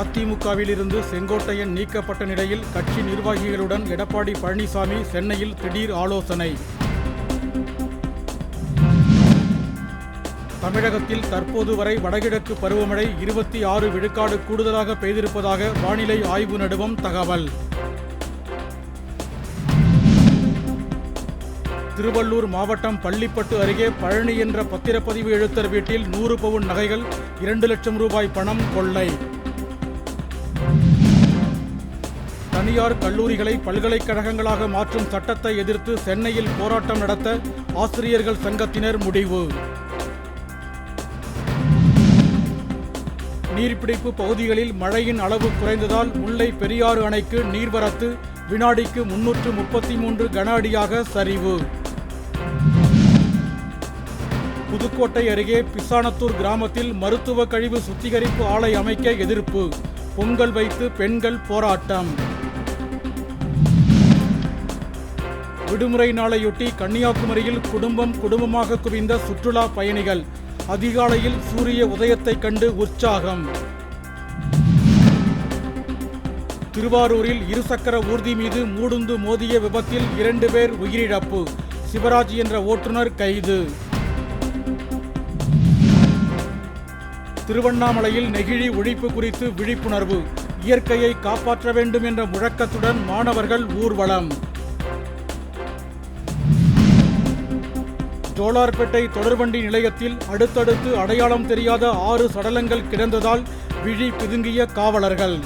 அதிமுகவிலிருந்து செங்கோட்டையன் நீக்கப்பட்ட நிலையில் கட்சி நிர்வாகிகளுடன் எடப்பாடி பழனிசாமி சென்னையில் திடீர் ஆலோசனை. தமிழகத்தில் தற்போது வரை வடகிழக்கு பருவமழை இருபத்தி ஆறு விழுக்காடு கூடுதலாக பெய்திருப்பதாக வானிலை ஆய்வு நடுவம் தகவல். திருவள்ளூர் மாவட்டம் பள்ளிப்பட்டு அருகே பழனி என்ற பத்திரப்பதிவு எழுத்தர் வீட்டில் நூறு பவுன் நகைகள் இரண்டு லட்சம் ரூபாய் பணம் கொள்ளை. தனியார் கல்லூரிகளை பல்கலைக்கழகங்களாக மாற்றும் சட்டத்தை எதிர்த்து சென்னையில் போராட்டம் நடத்த ஆசிரியர்கள் சங்கத்தினர் முடிவு. நீர்பிடிப்பு பகுதிகளில் மழையின் அளவு குறைந்ததால் முல்லை பெரியாறு அணைக்கு நீர்வரத்து வினாடிக்கு முன்னூற்று முப்பத்தி மூன்று கன அடியாக சரிவு. புதுக்கோட்டை அருகே பிசானத்தூர் கிராமத்தில் மருத்துவ கழிவு சுத்திகரிப்பு ஆலை அமைக்க எதிர்ப்பு. பொங்கல் வைத்து பெண்கள் போராட்டம். விடுமுறை நாளையொட்டி கன்னியாகுமரியில் குடும்பம் குடும்பமாக குவிந்த சுற்றுலா பயணிகள். அதிகாலையில் சூரிய உதயத்தைக் கண்டு உற்சாகம். திருவாரூரில் இருசக்கர ஊர்தி மீது மூடுந்து மோதிய விபத்தில் இரண்டு பேர் உயிரிழப்பு. சிவராஜ் என்ற ஓட்டுநர் கைது. திருவண்ணாமலையில் நெகிழி ஒழிப்பு குறித்து விழிப்புணர்வு. இயற்கையை காப்பாற்ற வேண்டும் என்ற முழக்கத்துடன் மாணவர்கள் ஊர்வலம். ஜோலார்பேட்டை தொடர்வண்டி நிலையத்தில் அடுத்தடுத்து அடையாளம் தெரியாத ஆறு சடலங்கள் கிடந்ததால் விழி பிதுங்கிய காவலர்கள்.